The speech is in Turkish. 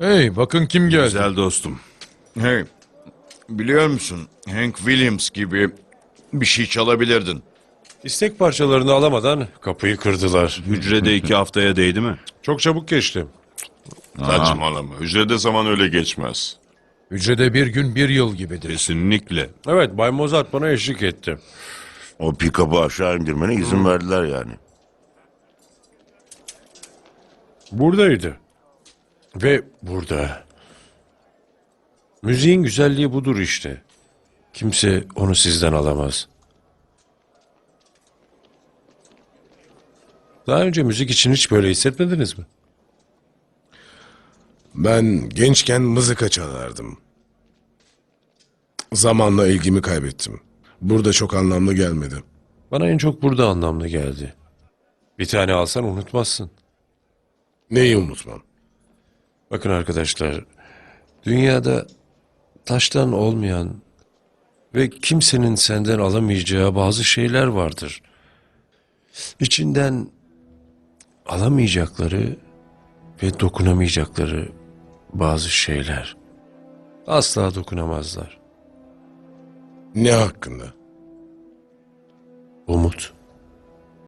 Hey bakın kim geldi. Güzel dostum. Hey, biliyor musun Hank Williams gibi bir şey çalabilirdin. İstek parçalarını alamadan kapıyı kırdılar. Hücrede iki haftaya değdi mi? Çok çabuk geçti. Saçmalama. Hücrede zaman öyle geçmez. Hücrede bir gün bir yıl gibidir. Kesinlikle. Evet Bay Mozart bana eşlik etti. O pikabı aşağı indirmene izin verdiler yani. Buradaydı. Ve burada. Müziğin güzelliği budur işte. Kimse onu sizden alamaz. Daha önce müzik için hiç böyle hissetmediniz mi? Ben gençken mızıka çalardım. Zamanla ilgimi kaybettim. Burada çok anlamlı gelmedi. Bana en çok burada anlamlı geldi. Bir tane alsan unutmazsın. Neyi unutmam? Bakın arkadaşlar, dünyada taştan olmayan ve kimsenin senden alamayacağı bazı şeyler vardır. İçinden alamayacakları ve dokunamayacakları bazı şeyler. Asla dokunamazlar. Ne hakkında? Umut.